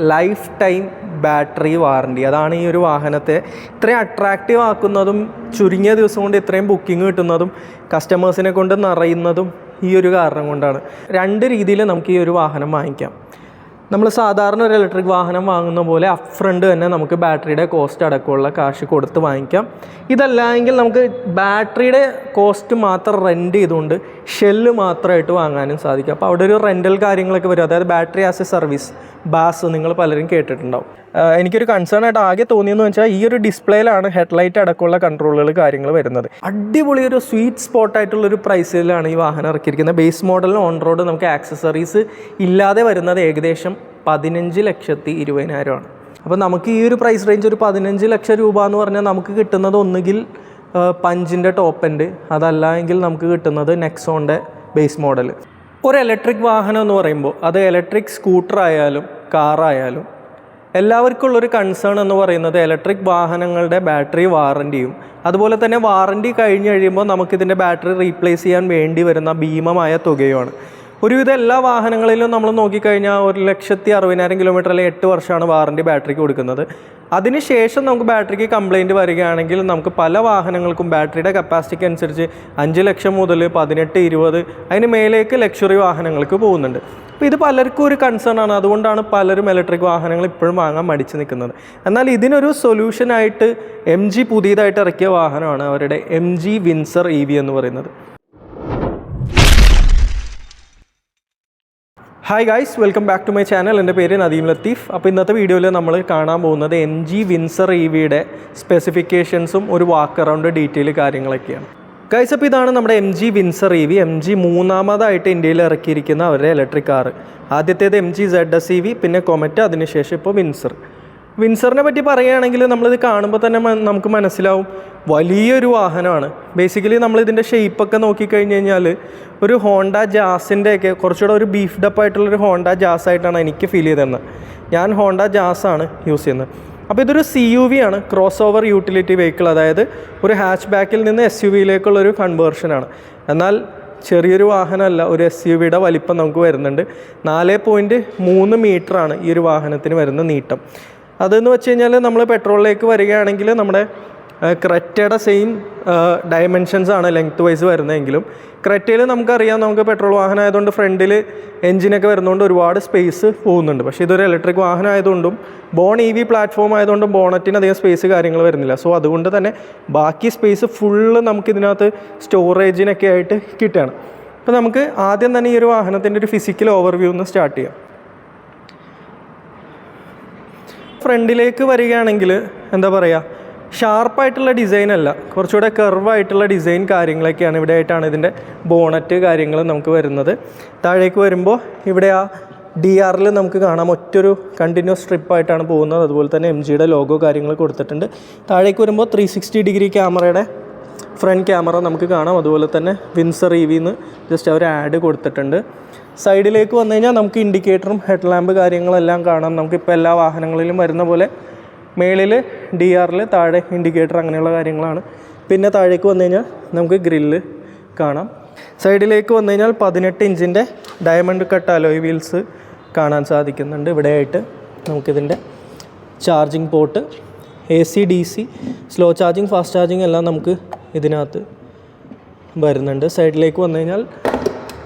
Life time battery warranty. അതാണ് ഈ ഒരു വാഹനത്തെ ഇത്രയും അട്രാക്റ്റീവ് ആക്കുന്നതും ചുരുങ്ങിയ ദിവസം കൊണ്ട് ഇത്രയും ബുക്കിംഗ് കിട്ടുന്നതും കസ്റ്റമേഴ്സിനെ കൊണ്ട് നിറയുന്നതും ഈ ഒരു കാരണം കൊണ്ടാണ്. രണ്ട് രീതിയിൽ നമുക്ക് ഈ ഒരു വാഹനം വാങ്ങിക്കാം. നമ്മൾ സാധാരണ ഒരു ഇലക്ട്രിക് വാഹനം വാങ്ങുന്ന പോലെ അപ്പ് ഫ്രണ്ട് തന്നെ നമുക്ക് ബാറ്ററിയുടെ കോസ്റ്റ് അടക്കമുള്ള കാശ് കൊടുത്ത് വാങ്ങിക്കാം. ഇതല്ല എങ്കിൽ നമുക്ക് ബാറ്ററിയുടെ കോസ്റ്റ് മാത്രം റെന്റ് ചെയ്തുകൊണ്ട് ഷെല്ല് മാത്രമായിട്ട് വാങ്ങാനും സാധിക്കും. അപ്പോൾ അവിടെ ഒരു റെന്റൽ കാര്യങ്ങളൊക്കെ വരും. അതായത് battery as a service BaaS നിങ്ങൾ പലരും കേട്ടിട്ടുണ്ടാവും. എനിക്കൊരു കൺസേൺ ആയിട്ട് ആകെ തോന്നിയെന്ന് വെച്ചാൽ ഈ ഒരു ഡിസ്പ്ലേയിലാണ് ഹെഡ്ലൈറ്റ് അടക്കമുള്ള കൺട്രോളുകൾ കാര്യങ്ങൾ വരുന്നത്. അടിപൊളി ഒരു സ്വീറ്റ് സ്പോട്ട് ആയിട്ടുള്ള ഒരു പ്രൈസിലാണ് ഈ വാഹനം ഇറക്കിയിരിക്കുന്നത്. ബേസ് മോഡലിന് ഓൺ റോഡ് നമുക്ക് ആക്സസറീസ് ഇല്ലാതെ വരുന്നത് ഏകദേശം പതിനഞ്ച് ലക്ഷത്തി ഇരുപതിനായിരമാണ്. അപ്പോൾ നമുക്ക് ഈ ഒരു പ്രൈസ് റേഞ്ച് ഒരു പതിനഞ്ച് ലക്ഷം രൂപ എന്ന് പറഞ്ഞാൽ നമുക്ക് കിട്ടുന്നത് ഒന്നുകിൽ പഞ്ചിന്റെ ടോപ്പ് എൻഡ് അതല്ല എങ്കിൽ നമുക്ക് കിട്ടുന്നത് നെക്സോണിന്റെ ബേസ് മോഡൽ ഒരു ഇലക്ട്രിക് വാഹനം എന്ന് പറയുമ്പോൾ അത് ഇലക്ട്രിക് സ്കൂട്ടർ ആയാലും കാറായാലും എല്ലാവർക്കും ഉള്ളൊരു കൺസേൺ എന്ന് പറയുന്നത് ഇലക്ട്രിക് വാഹനങ്ങളുടെ ബാറ്ററി വാറന്റിയും അതുപോലെ തന്നെ വാറന്റി കഴിഞ്ഞ് കഴിയുമ്പോൾ നമുക്കിതിന്റെ ബാറ്ററി റീപ്ലേസ് ചെയ്യാൻ വേണ്ടി വരുന്ന ഭീമമായ തുകയുമാണ്. ഒരുവിധം എല്ലാ വാഹനങ്ങളിലും നമ്മൾ നോക്കിക്കഴിഞ്ഞാൽ ഒരു ലക്ഷത്തി അറുപതിനായിരം കിലോമീറ്റർ അല്ലെങ്കിൽ എട്ട് വർഷമാണ് വാറന്റി ബാറ്ററിക്ക് കൊടുക്കുന്നത്. അതിനുശേഷം നമുക്ക് ബാറ്ററിക്ക് കംപ്ലൈന്റ് വരികയാണെങ്കിൽ നമുക്ക് പല വാഹനങ്ങൾക്കും ബാറ്ററിയുടെ കപ്പാസിറ്റിക്ക് അനുസരിച്ച് അഞ്ച് ലക്ഷം മുതൽ പതിനെട്ട് ഇരുപത് അതിന് മേലേക്ക് ലക്ഷറി വാഹനങ്ങൾക്ക് പോകുന്നുണ്ട്. അപ്പോൾ ഇത് പലർക്കും ഒരു കൺസേൺ ആണ്. അതുകൊണ്ടാണ് പലരും ഇലക്ട്രിക് വാഹനങ്ങൾ ഇപ്പോഴും വാങ്ങാൻ മടിച്ചു നിൽക്കുന്നത്. എന്നാൽ ഇതിനൊരു സൊല്യൂഷനായിട്ട് എം ജി പുതിയതായിട്ട് ഇറക്കിയ വാഹനമാണ് അവരുടെ M G Windsor E V എന്ന് പറയുന്നത്. Hi guys welcome back to my channel എന്റെ പേര് നദീം ലത്തീഫ്. അപ്പോൾ ഇന്നത്തെ വീഡിയോയിൽ നമ്മൾ കാണാൻ പോകുന്നത് എം ജി വിൻസർ ഇ വിയുടെ സ്പെസിഫിക്കേഷൻസും ഒരു വാക്ക് അറൗണ്ട് ഡീറ്റെയിൽ കാര്യങ്ങളൊക്കെയാണ്. ഗൈസ് അപ്പോൾ ഇതാണ് നമ്മുടെ M G Windsor E V. M G മൂന്നാമതായിട്ട് ഇന്ത്യയിൽ ഇറക്കിയിരിക്കുന്ന അവരുടെ ഇലക്ട്രിക് കാർ ആദ്യത്തേത് M G Z S E V പിന്നെ കൊമറ്റ് അതിനുശേഷം ഇപ്പോൾ വിൻസർ. വിൻസറിനെ പറ്റി പറയുകയാണെങ്കിൽ നമ്മളിത് കാണുമ്പോൾ തന്നെ നമുക്ക് മനസ്സിലാവും. വലിയൊരു വാഹനമാണ്. ബേസിക്കലി നമ്മളിതിന്റെ ഷേപ്പൊക്കെ നോക്കിക്കഴിഞ്ഞ് കഴിഞ്ഞാൽ ഒരു ഹോണ്ട ജാസിന്റെ ഒക്കെ കുറച്ചുകൂടെ ഒരു ബീഫ് ഡപ്പ് ആയിട്ടുള്ളൊരു ഹോണ്ട ജാസ് ആയിട്ടാണ് എനിക്ക് ഫീൽ ചെയ്തതെന്ന് ഞാൻ ഹോണ്ട ജാസ് ആണ് യൂസ് ചെയ്യുന്നത്. അപ്പോൾ ഇതൊരു സി യു വി ആണ്. ക്രോസ് ഓവർ യൂട്ടിലിറ്റി വെഹിക്കിൾ അതായത് ഒരു ഹാച്ച് ബാക്കിൽ നിന്ന് എസ് യു വിയിലേക്കുള്ളൊരു കൺവേർഷനാണ് എന്നാൽ ചെറിയൊരു വാഹനമല്ല ഒരു എസ് യു വിയുടെ വലിപ്പം നമുക്ക് വരുന്നുണ്ട്. നാല് പോയിന്റ് മൂന്ന് മീറ്ററാണ് ഈ ഒരു വാഹനത്തിന് വരുന്ന നീട്ടം. അതെന്ന് വെച്ച് കഴിഞ്ഞാൽ നമ്മൾ പെട്രോളിലേക്ക് വരികയാണെങ്കിൽ നമ്മുടെ ക്രെറ്റയുടെ സെയിം ഡയമെൻഷൻസ് ആണ് ലെങ്ത് വൈസ് വരുന്നതെങ്കിലും. ക്രെറ്റയിൽ നമുക്കറിയാം നമുക്ക് പെട്രോൾ വാഹനം ആയതുകൊണ്ട് ഫ്രണ്ടിൽ എഞ്ചിനൊക്കെ വരുന്നതുകൊണ്ട് ഒരുപാട് സ്പേസ് പോകുന്നുണ്ട്. പക്ഷേ ഇതൊരു ഇലക്ട്രിക് വാഹനം ആയതുകൊണ്ടും ബോൺ ഇ വി പ്ലാറ്റ്ഫോം ആയതുകൊണ്ടും ബോണറ്റിന് അധികം സ്പേസ് കാര്യങ്ങൾ വരുന്നില്ല. സോ അതുകൊണ്ട് തന്നെ ബാക്കി സ്പേസ് ഫുള്ള് നമുക്ക് ഇതിനകത്ത് സ്റ്റോറേജിനൊക്കെ ആയിട്ട് കിട്ടുകയാണ്. അപ്പോൾ നമുക്ക് ആദ്യം തന്നെ ഈ ഒരു വാഹനത്തിന്റെ ഒരു ഫിസിക്കൽ ഓവർവ്യൂ ഒന്ന് സ്റ്റാർട്ട് ചെയ്യാം. ഫ്രണ്ടിലേക്ക് വരികയാണെങ്കിൽ എന്താ പറയുക ഷാർപ്പായിട്ടുള്ള ഡിസൈൻ അല്ല കുറച്ചുകൂടെ കർവായിട്ടുള്ള ഡിസൈൻ കാര്യങ്ങളൊക്കെയാണ് ഇവിടെ ആയിട്ടാണ് ഇതിന്റെ ബോണറ്റ് കാര്യങ്ങൾ നമുക്ക് വരുന്നത്. താഴേക്ക് വരുമ്പോൾ ഇവിടെ ആ ഡി ആറിൽ നമുക്ക് കാണാം ഒറ്റൊരു കണ്ടിന്യൂസ് സ്ട്രിപ്പായിട്ടാണ് പോകുന്നത്. അതുപോലെ തന്നെ എം ജിയുടെ ലോഗോ കാര്യങ്ങൾ കൊടുത്തിട്ടുണ്ട്. താഴേക്ക് വരുമ്പോൾ ത്രീ സിക്സ്റ്റി ഡിഗ്രി ക്യാമറയുടെ ഫ്രണ്ട് ക്യാമറ നമുക്ക് കാണാം. അതുപോലെ തന്നെ വിൻസർ ഇ വിന്ന് ജസ്റ്റ് അവർ ആഡ് കൊടുത്തിട്ടുണ്ട്. സൈഡിലേക്ക് വന്നു കഴിഞ്ഞാൽ നമുക്ക് ഇൻഡിക്കേറ്ററും ഹെഡ് ലാമ്പ് കാര്യങ്ങളെല്ലാം കാണാം. നമുക്കിപ്പോൾ എല്ലാ വാഹനങ്ങളിലും വരുന്ന പോലെ മേളിൽ ഡി ആറിൽ താഴെ ഇൻഡിക്കേറ്റർ അങ്ങനെയുള്ള കാര്യങ്ങളാണ്. പിന്നെ താഴേക്ക് വന്നു കഴിഞ്ഞാൽ നമുക്ക് ഗ്രില്ല് കാണാം. സൈഡിലേക്ക് വന്നു കഴിഞ്ഞാൽ പതിനെട്ട് ഇഞ്ചിന്റെ ഡയമണ്ട് കട്ട് അലോയ് വീൽസ് കാണാൻ സാധിക്കുന്നുണ്ട്. ഇവിടെയായിട്ട് നമുക്കിതിന്റെ charging port A C D C slow charging fast charging എല്ലാം നമുക്ക് ഇതിനകത്ത് വരുന്നുണ്ട്. സൈഡിലേക്ക് വന്നു കഴിഞ്ഞാൽ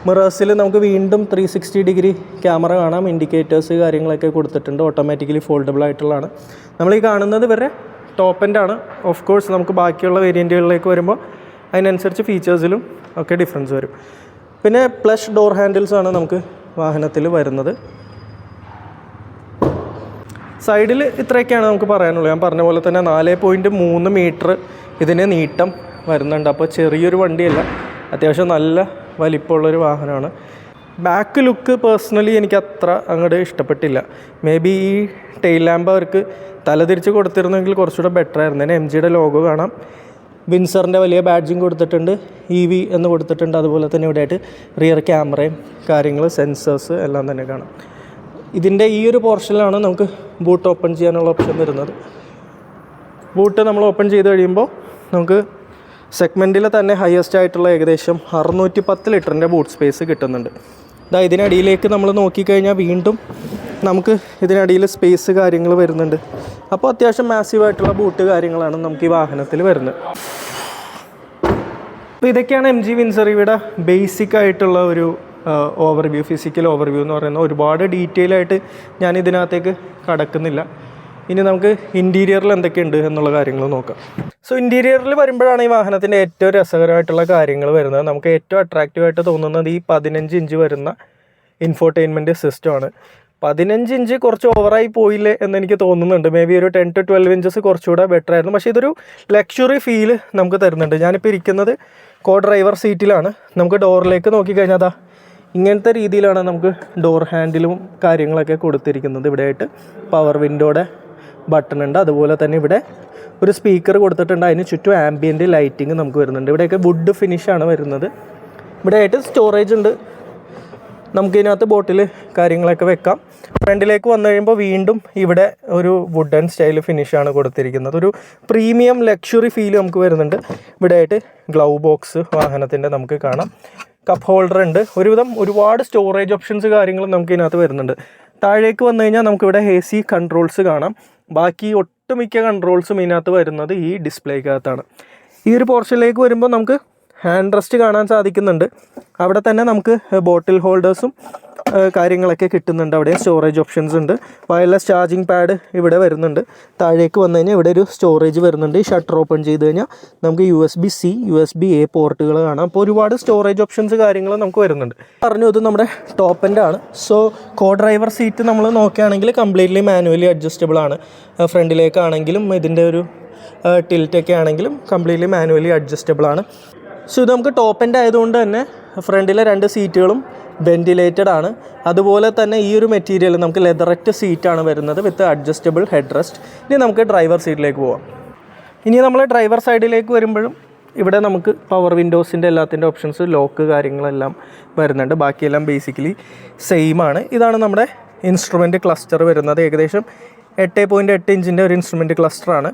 മിറേഴ്സിൽ നമുക്ക് വീണ്ടും ത്രീ സിക്സ്റ്റി ഡിഗ്രി ക്യാമറ കാണാം. ഇൻഡിക്കേറ്റേഴ്സ് കാര്യങ്ങളൊക്കെ കൊടുത്തിട്ടുണ്ട്. ഓട്ടോമാറ്റിക്കലി ഫോൾഡബിൾ ആയിട്ടുള്ളതാണ്. നമ്മൾ ഈ കാണുന്നത് വരെ ടോപ്പ് എൻഡ് ആണ്. ഓഫ് കോഴ്സ് നമുക്ക് ബാക്കിയുള്ള വേരിയന്റുകളിലേക്ക് വരുമ്പോൾ അതിനനുസരിച്ച് ഫീച്ചേഴ്സിലും ഒക്കെ ഡിഫറൻസ് വരും. പിന്നെ പ്ലഷ് ഡോർ ഹാൻഡിൽസ് ആണ് നമുക്ക് വാഹനത്തിൽ വരുന്നത്. സൈഡിൽ ഇത്രയൊക്കെയാണ് നമുക്ക് പറയാനുള്ളത്. ഞാൻ പറഞ്ഞ പോലെ തന്നെ നാല് പോയിന്റ് മൂന്ന് മീറ്റർ ഇതിന് നീട്ടം വരുന്നുണ്ട്. അപ്പോൾ ചെറിയൊരു വണ്ടിയല്ല. അത്യാവശ്യം നല്ല വലിപ്പമുള്ളൊരു വാഹനമാണ്. ബാക്ക് ലുക്ക് പേഴ്സണലി എനിക്ക് അത്ര അങ്ങോട്ട് ഇഷ്ടപ്പെട്ടില്ല. മേ ബി ഈ ടെയിൽ ലാമ്പ് അവർക്ക് തലതിരിച്ച് കൊടുത്തിരുന്നെങ്കിൽ കുറച്ചുകൂടെ ബെറ്റർ ആയിരുന്നു. എം ജിയുടെ ലോഗോ കാണാം. വിൻസറിന്റെ വലിയ ബാഡ്ജിങ് കൊടുത്തിട്ടുണ്ട്. ഇ വി എന്ന് കൊടുത്തിട്ടുണ്ട്. അതുപോലെ തന്നെ ഇവിടെയായിട്ട് റിയർ ക്യാമറയും കാര്യങ്ങൾ സെൻസേഴ്സ് എല്ലാം തന്നെ കാണാം. ഇതിന്റെ ഈ ഒരു പോർഷനിലാണ് നമുക്ക് ബൂട്ട് ഓപ്പൺ ചെയ്യാനുള്ള ഓപ്ഷൻ വരുന്നത്. ബൂട്ട് നമ്മൾ ഓപ്പൺ ചെയ്ത് കഴിയുമ്പോൾ നമുക്ക് സെഗ്മെന്റിൽ തന്നെ ഹയസ്റ്റ് ആയിട്ടുള്ള ഏകദേശം അറുന്നൂറ്റി പത്ത് ലിറ്ററിന്റെ ബൂട്ട് സ്പേസ് കിട്ടുന്നുണ്ട്. ഇതാ ഇതിനടിയിലേക്ക് നമ്മൾ നോക്കിക്കഴിഞ്ഞാൽ വീണ്ടും നമുക്ക് ഇതിനടിയിൽ സ്പേസ് കാര്യങ്ങൾ വരുന്നുണ്ട്. അപ്പോൾ അത്യാവശ്യം മാസീവായിട്ടുള്ള ബൂട്ട് കാര്യങ്ങളാണ് നമുക്ക് ഈ വാഹനത്തിൽ വരുന്നത്. അപ്പോൾ ഇതൊക്കെയാണ് എം ജി വിൻസറിയുടെ ബേസിക് ആയിട്ടുള്ള ഒരു ഓവർവ്യൂ ഫിസിക്കൽ ഓവർവ്യൂ എന്ന് പറയുന്നത് ഒരുപാട് ഡീറ്റെയിൽ ആയിട്ട് ഞാൻ ഇതിനകത്തേക്ക് കടക്കുന്നില്ല. ഇനി നമുക്ക് ഇന്റീരിയറിൽ എന്തൊക്കെയുണ്ട് എന്നുള്ള കാര്യങ്ങൾ നോക്കാം. സോ ഇന്റീരിയറിൽ വരുമ്പോഴാണ് ഈ വാഹനത്തിന്റെ ഏറ്റവും രസകരമായിട്ടുള്ള കാര്യങ്ങൾ വരുന്നത്. നമുക്ക് ഏറ്റവും അട്രാക്റ്റീവ് ആയിട്ട് തോന്നുന്നത് ഈ പതിനഞ്ച് ഇഞ്ച് വരുന്ന ഇൻഫോർടൈൻമെന്റ് സിസ്റ്റമാണ് പതിനഞ്ച് ഇഞ്ച് കുറച്ച് ഓവറായി പോയില്ലേ എന്ന് എനിക്ക് തോന്നുന്നുണ്ട്. മേ ബി ഒരു ടെൻ ടു ട്വൽവ് ഇഞ്ചസ് കുറച്ചുകൂടെ ബെറ്റർ ആയിരുന്നു. പക്ഷേ ഇതൊരു ലക്ഷറി ഫീൽ നമുക്ക് തരുന്നുണ്ട്. ഞാനിപ്പോൾ ഇരിക്കുന്നത് കോ ഡ്രൈവർ സീറ്റിലാണ് നമുക്ക് ഡോറിലേക്ക് നോക്കിക്കഴിഞ്ഞാൽ അതാ ഇങ്ങനത്തെ രീതിയിലാണ് നമുക്ക് ഡോർ ഹാൻഡിലും കാര്യങ്ങളൊക്കെ കൊടുത്തിരിക്കുന്നത് ഇവിടെയായിട്ട്. പവർ വിൻഡോയുടെ ബട്ടൺ ഉണ്ട്. അതുപോലെ തന്നെ ഇവിടെ ഒരു സ്പീക്കർ കൊടുത്തിട്ടുണ്ട്. അതിന് ചുറ്റും ആംബിയന്റ് ലൈറ്റിംഗ് നമുക്ക് വരുന്നുണ്ട്. ഇവിടെയൊക്കെ വുഡ് ഫിനിഷാണ് വരുന്നത്. ഇവിടെയായിട്ട് സ്റ്റോറേജ് ഉണ്ട്. നമുക്കിതിനകത്ത് ബോട്ടിൽ കാര്യങ്ങളൊക്കെ വെക്കാം. ഫ്രണ്ടിലേക്ക് വന്നു കഴിയുമ്പോൾ വീണ്ടും ഇവിടെ ഒരു വുഡൻ സ്റ്റൈൽ ഫിനിഷാണ് കൊടുത്തിരിക്കുന്നത്. ഒരു പ്രീമിയം ലക്ഷറി ഫീൽ നമുക്ക് വരുന്നുണ്ട്. ഇവിടെയായിട്ട് ഗ്ലൗ ബോക്സ് വാഹനത്തിന്റെ നമുക്ക് കാണാം. കപ്പ് ഹോൾഡർ ഉണ്ട്. ഒരുവിധം ഒരുപാട് സ്റ്റോറേജ് ഓപ്ഷൻസ് കാര്യങ്ങളും നമുക്ക് ഇതിനകത്ത് വരുന്നുണ്ട്. താഴേക്ക് വന്നു കഴിഞ്ഞാൽ നമുക്കിവിടെ എ സി കൺട്രോൾസ് കാണാം. ബാക്കി ഒട്ടുമിക്ക കൺട്രോൾസും ഇതിനകത്ത് വരുന്നത് ഈ ഡിസ്പ്ലേക്കകത്താണ് ഈ ഒരു പോർഷനിലേക്ക് വരുമ്പോൾ നമുക്ക് ഹാൻഡ് റെസ്റ്റ് കാണാൻ സാധിക്കുന്നുണ്ട്. അവിടെ തന്നെ നമുക്ക് ബോട്ടിൽ ഹോൾഡേഴ്സും കാര്യങ്ങളൊക്കെ കിട്ടുന്നുണ്ട്. അവിടെ സ്റ്റോറേജ് ഓപ്ഷൻസ് ഉണ്ട്. വയർലെസ് ചാർജിങ് പാഡ് ഇവിടെ വരുന്നുണ്ട്. താഴേക്ക് വന്നു കഴിഞ്ഞാൽ ഇവിടെ ഒരു സ്റ്റോറേജ് വരുന്നുണ്ട്. ഈ ഷട്ടർ ഓപ്പൺ ചെയ്ത് കഴിഞ്ഞാൽ നമുക്ക് U S B C U S B A പോർട്ടുകൾ കാണാം. അപ്പോൾ ഒരുപാട് സ്റ്റോറേജ് ഓപ്ഷൻസ് കാര്യങ്ങൾ നമുക്ക് വരുന്നുണ്ട്. പറഞ്ഞു ഇത് നമ്മുടെ ടോപ്പ് എന്റെ ആണ്. സോ കോ ഡ്രൈവർ സീറ്റ് നമ്മൾ നോക്കുകയാണെങ്കിൽ കംപ്ലീറ്റ്ലി മാനുവലി അഡ്ജസ്റ്റബിൾ ആണ്. ഫ്രണ്ടിലേക്കാണെങ്കിലും ഇതിന്റെ ഒരു ടിൽറ്റൊക്കെ ആണെങ്കിലും കംപ്ലീറ്റ്ലി മാനുവലി അഡ്ജസ്റ്റബിൾ ആണ്. സോ ഇത് നമുക്ക് ടോപ്പ് എൻഡ് ആയതുകൊണ്ട് തന്നെ ഫ്രണ്ടിലെ രണ്ട് സീറ്റുകളും വെന്റിലേറ്റഡ് ആണ്. അതുപോലെ തന്നെ ഈ ഒരു മെറ്റീരിയൽ നമുക്ക് ലെതററ്റ് സീറ്റാണ് വരുന്നത് വിത്ത് അഡ്ജസ്റ്റബിൾ ഹെഡ് റെസ്റ്റ് ഇനി നമുക്ക് ഡ്രൈവർ സീറ്റിലേക്ക് പോവാം. ഇനി നമ്മൾ ഡ്രൈവർ സൈഡിലേക്ക് വരുമ്പോഴും ഇവിടെ നമുക്ക് പവർ വിൻഡോസിന്റെ എല്ലാത്തിന്റെ ഓപ്ഷൻസ് ലോക്ക് കാര്യങ്ങളെല്ലാം വരുന്നുണ്ട്. ബാക്കിയെല്ലാം ബേസിക്കലി സെയിം ആണ്. ഇതാണ് നമ്മുടെ ഇൻസ്ട്രുമെന്റ് ക്ലസ്റ്റർ വരുന്നത്. ഏകദേശം എട്ട് പോയിന്റ് എട്ട് ഇഞ്ചിന്റെ ഒരു ഇൻസ്ട്രുമെന്റ് ക്ലസ്റ്ററാണ്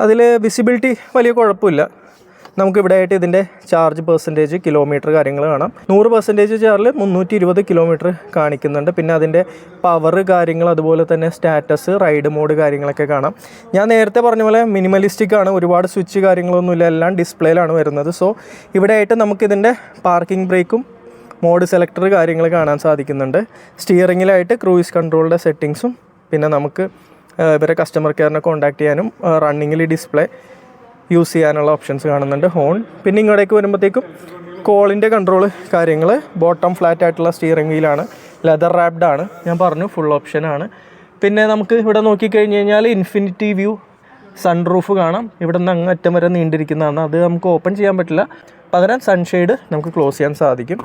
അതിൽ വിസിബിലിറ്റി വലിയ കുഴപ്പമില്ല. നമുക്ക് ഇവിടെ ആയിട്ട് ഇതിന്റെ ചാർജ് പെർസെന്റേജ് കിലോമീറ്റർ കാര്യങ്ങൾ കാണാം. നൂറ് പെർസെന്റേജ് ചാർജിൽ മുന്നൂറ്റി ഇരുപത് കിലോമീറ്റർ കാണിക്കുന്നുണ്ട്. പിന്നെ അതിന്റെ പവർ കാര്യങ്ങൾ അതുപോലെ തന്നെ സ്റ്റാറ്റസ് റൈഡ് മോഡ് കാര്യങ്ങളൊക്കെ കാണാം. ഞാൻ നേരത്തെ പറഞ്ഞ പോലെ മിനിമലിസ്റ്റിക് ആണ്. ഒരുപാട് സ്വിച്ച് കാര്യങ്ങളൊന്നുമില്ല. എല്ലാം ഡിസ്പ്ലേയിലാണ് വരുന്നത്. സോ ഇവിടെ ആയിട്ട് നമുക്കിതിന്റെ പാർക്കിംഗ് ബ്രേക്കും മോഡ് സെലക്ടർ കാര്യങ്ങൾ കാണാൻ സാധിക്കുന്നുണ്ട്. സ്റ്റിയറിങ്ങിലായിട്ട് ക്രൂയിസ് കൺട്രോളിന്റെ സെറ്റിങ്സും പിന്നെ നമുക്ക് ഇവരെ കസ്റ്റമർ കെയറിനെ കോൺടാക്ട് ചെയ്യാനും റണ്ണിങ്ങിൽ ഡിസ്പ്ലേ യൂസ് ചെയ്യാനുള്ള ഓപ്ഷൻസ് കാണുന്നുണ്ട്. ഹോൺ പിന്നെ ഇങ്ങോട്ടേക്ക് വരുമ്പോഴത്തേക്കും കോളിന്റെ കൺട്രോൾ കാര്യങ്ങൾ ബോട്ടം ഫ്ലാറ്റ് ആയിട്ടുള്ള സ്റ്റിയറിംഗ് വീലാണ് ലെതർ റാപ്ഡ് ആണ്. ഞാൻ പറഞ്ഞു ഫുൾ ഓപ്ഷനാണ് പിന്നെ നമുക്ക് ഇവിടെ നോക്കിക്കഴിഞ്ഞ് കഴിഞ്ഞാൽ ഇൻഫിനിറ്റി വ്യൂ സൺറൂഫ് കാണാം. ഇവിടെ നിന്ന് അങ്ങ് അറ്റം വരെ നീണ്ടിരിക്കുന്നതാണ്. അത് നമുക്ക് ഓപ്പൺ ചെയ്യാൻ പറ്റില്ല. പകരം സൺഷെയ്ഡ് നമുക്ക് ക്ലോസ് ചെയ്യാൻ സാധിക്കും.